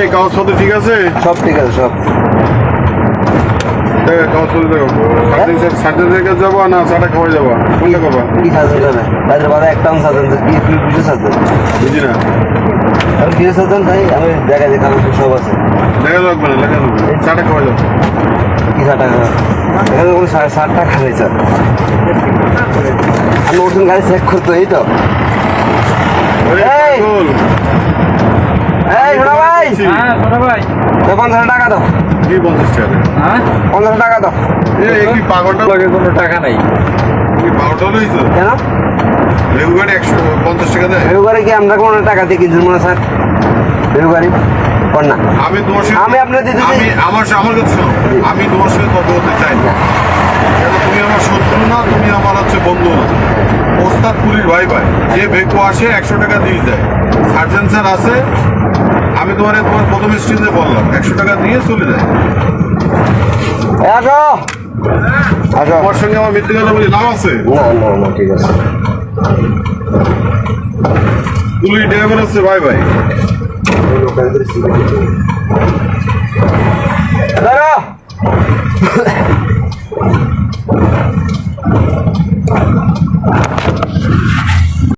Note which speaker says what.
Speaker 1: এই কাগজপত্র ঠিক আছে?
Speaker 2: সব ঠিক আছে সব।
Speaker 1: দেখো, কাগজপত্র দেখো সার্টিফিকেট যাব না চাটা খাওয়াই যাব। কোনটা করবা
Speaker 2: কি যাবে? তাদের বাদে একটা সাজেন কি কি কিছু সাজেন
Speaker 1: বুঝি না।
Speaker 2: আমি কিছু তাই আমি দেখা যায় কাগজ সব আছে।
Speaker 1: লেখা লাগবে না লেখা লাগবে চাটা খাওয়াই যাব।
Speaker 2: কি ষাট টাকা ষাট নেই স্যার আমি নতুন গাড়ি চেক করতো এই তো
Speaker 1: ওরে
Speaker 2: এই!
Speaker 1: পাগল,
Speaker 2: এই শোনা ভাই
Speaker 3: হ্যাঁ ছোট ভাই।
Speaker 2: পঞ্চাশ টাকা দাও।
Speaker 1: কি পঞ্চাশ টাকা
Speaker 3: হ্যাঁ?
Speaker 2: পঞ্চাশ টাকা দাও।
Speaker 1: এ, এই কি পাগলটা
Speaker 3: লগে কোনো টাকা নাই।
Speaker 1: কি পাগলটা লইছো
Speaker 2: কেন?
Speaker 1: লেবু গাড়ি একশো পঞ্চাশ টাকা দেয়।
Speaker 2: বেগুবারে কি আমরা কোনো টাকা দিয়ে কিনছি মনে স্যার? কর না
Speaker 1: আমি তোমার সাথে
Speaker 2: আমি আপনার চাই।
Speaker 1: আমি আমার সা- আমার কাছে শোনো। আমি তোমার সাথে কথা বলতে চাই না। তুমি আমার শত্রু না তুমি আমার হচ্ছে বন্ধু না। ওস্তাদ পুলিশ ভাই ভাই। যে ভেকু আসে একশো টাকা দিয়ে যায় সার্জেন স্যার আছে আমি তোমার তোমার প্রথম স্ট্রিমে বললাম। একশো টাকা দিয়ে চলে যায়
Speaker 2: আসো। আসো।
Speaker 1: তোমার সঙ্গে আমার মিথ্যে কথা বলি লাভ আছে?
Speaker 2: না না ঠিক আছে।
Speaker 1: তুলি ড্রাইভার আছে ভাই ভাই
Speaker 2: দাঁড়া